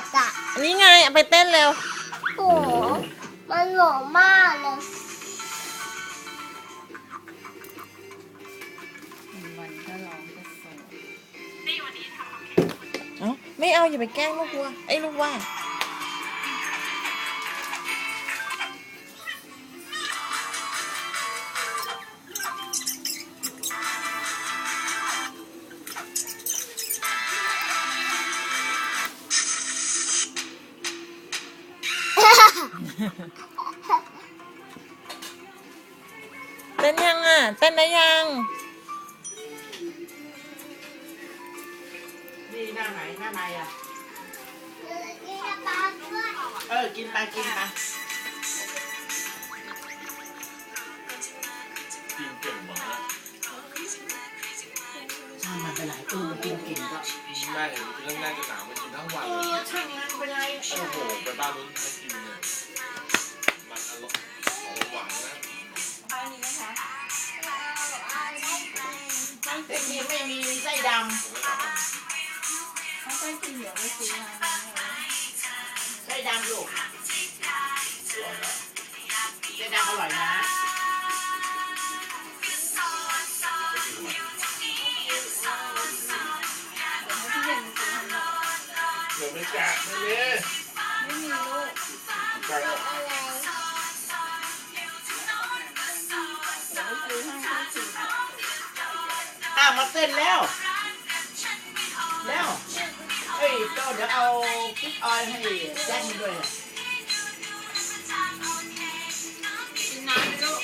ดอะอันนี้ไงเอาไปเต้นเร็วโอ้โหมันหล่อมากเลยวันก็ร้องก็โศก เอ้าไม่เอาอย่าไปแกล้งลูกวัวไอ้ยลูกว่า เต้นยังอะ เต้นได้ยัง นี่หน้าไหนหน้าในอะนี่จะปลาด้วยเออ กินไปกินไปกินเก่งมากช่างมันไปหลายตัวกินกินก็ แม่เรื่องแรกจะหนาวมากินทั้งวันเอเลยอช่างมันไปไร โอ้โห ไปบ้านนู้นให้กินเนี่ยมัน มีไส้ดผมไม่ทำถ้าใกล้กินเดี๋ยวไปซื้อมาบ้างเลยำไส้ดำลูกไส้ดำอร่อยนะเดี๋ยวให้พี่เย็นซื้อให้หน่อยเดี๋ย อะมาเต้นแล้ว แล้วเอ้ยโจเดี๋ยวเอาพริกออยล์ให้แจ็คมาด้วยนะกินน้ำไหมลูก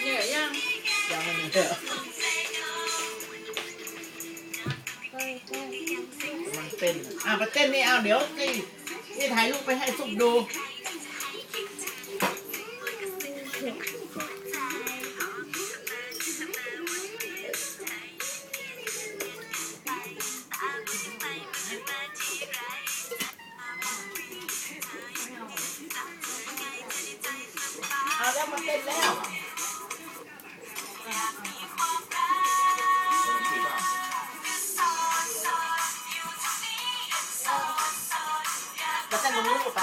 เหนื่อยยังยังไม่มีเถอะมันเต้นอะมาเต้นนี่เอาเดี๋ยวนี่นี่ถ่ายรูปไปให้สุกดู เอาแล้วมาเต้นแล้วมาเต้นตรงนี้ลูกไป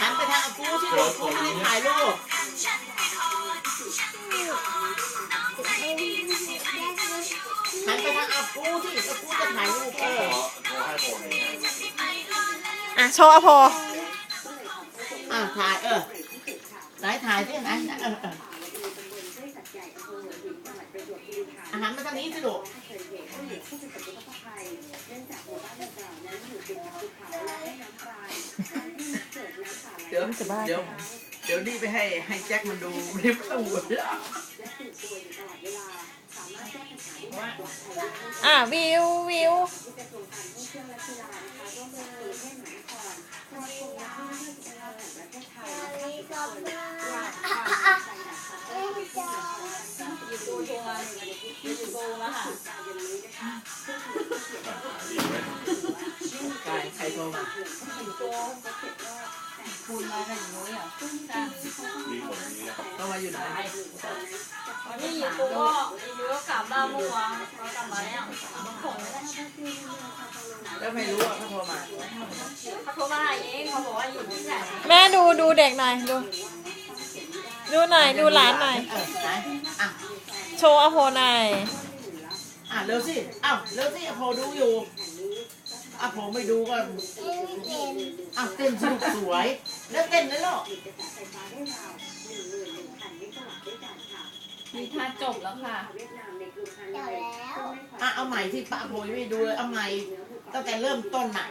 หันไปทางอากูที่ลูกกูไม่ได้ถ่ายรูป กูที่อากูจะถ่ายรูปเออโทรให้ผมเนี่ยอะโชว์อโพอะถ่ายเออไหนถ่ายที่ไหนเออเอออาหารมาทางนี้สิลูกเดี๋ยวจะบ้าเดี๋ยวเดี๋ยวนี่ไปให้ให้แจ็คมันดูรีบเข้าหัวแล้ว อะวิววิวใครใครโทรมา อยู่โกคุณมาจากนู้นเหรอจ้ะดีหมดนี้นะครับโทรมาอยู่ไหนวันนี้อยู่โกก็อยู่ก็กลับบ้านเมื่อวานเรากลับมาแล้วส่งไม่ได้แล้วไม่รู้อะเขาโทรมาเขาโทรมาหาเองเขาบอกว่าอยู่ที่ไหนแม่ดูดูเด็กหน่อยดู ดูหน่อยดูหลานหน่อยเออไหนอะโชว์อโพหน่อยอะเร็วสิอ้าวเร็วสิพอดูอยู่ อะพอไม่ดูก็อ้าวเต้นสนุกสวย แล้วเต้นเลยเหรอมีท่าจบแล้วค่ะเดี๋ยวแล้วอะเอาใหม่ที่ป้าโพยไม่ดูเลยเอาใหม่ตั้งแต่เริ่มต้นน่ะ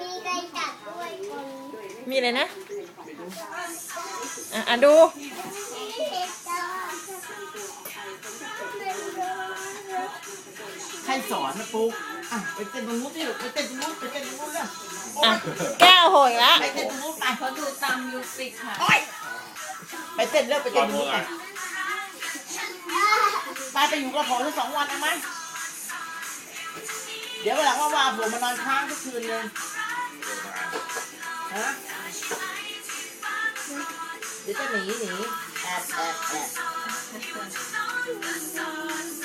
มีไก่จัดด้วยคนมีอะไรนะ อะอะดูเด็กจ้าใครสอนนะปุ๊ก อะไปเต้นตรงนู้นสิลูกไปเต้นตรงนู้นไปเต้นตรงนู้นเร็วโอ๊อะยแก้วโหอีกแล้วไปเต้นตรงนู้นไปเขาดูตามมิวสิกค่ะโอ๊ยไปเต้นเร็วไปตเต้อนนตรงเมื่นู้อนไหไปร่ป้าไปอยู่กับผมสักสองวันนะมั้ยเดี๋ยววันหลังว่าว่าผมมานอนค้างทุกคืนเลยฮะเดี๋ยวจะหนีหนีแอบแอบแอบ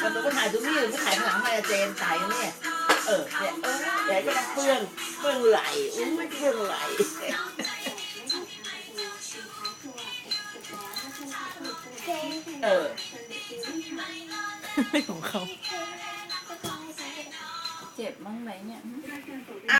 มันก็ถ่ายตรงนี้หรือไม่ถ่ายข้างหลังมาเจนถ่ายอยู่เนี่ย เออเนี่ยเออเดี๋ยวก็เปลืองเปลืองไหลอุ้ยเปลืองไหลเออของเขา เจ็บมั้งไหมเนี่ย